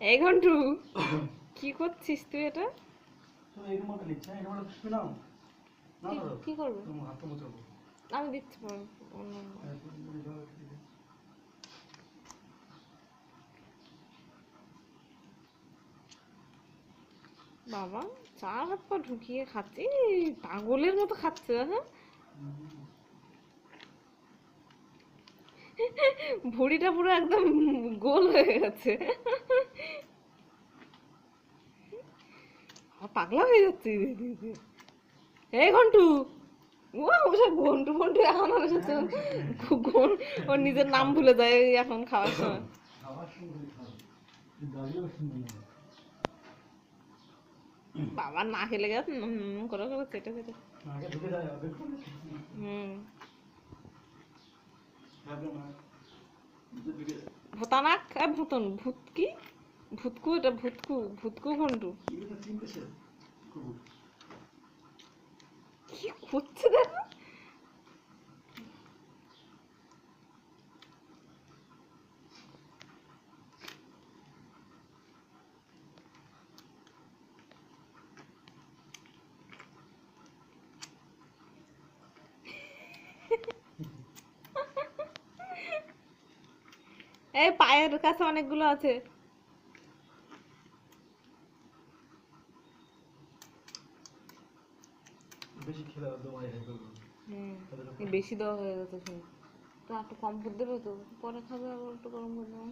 এই ঘন্টু কি করছিস তুই এটা? কি- করবে? আমি দিচ্ছি পরে। বাবা চার হাত পা ঢুকিয়ে খাচ্ছে পাগলের মতো খাচ্ছে হ্যাঁ? ভুড়িটা পুরো একদম গোল হয়ে গেছে। পাগলা হয়ে যাচ্ছে। এই ঘন্টু। ও ওসব ঘন্টু ফন্টু এখন ওর নিজের নাম ভুলে যায় এখন খাওয়ার সময়। বাবা না খেলে গেছে করে করে যায় আগে হুম। ভূতানাক এ ভূতন ভূত কি? ভূতকু এটা ভূতকু ভূতকু খুব কি করছে দেখো? এই পায়ের কাছে অনেকগুলো আছে। বেশি খেলে হয়ে গেল হুম বেশি দেওয়া হয়ে গেছে শুনে তো একটু কম করে দেবে তো? পরে খাবে আবার একটু গরম করে দেবো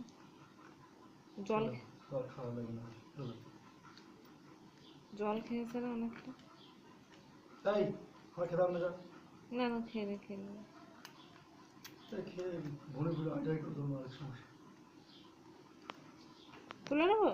জল আর খাওয়া লাগে না। জল খেয়েছে না অনেকটা। তাই? খাওয়া খেতাম না না না খেয়ে নে খেয়ে নে। খেয়ে ঘুরে ঘুরে আড্ডাই করে তোমার সমস্যা তুলে নেবো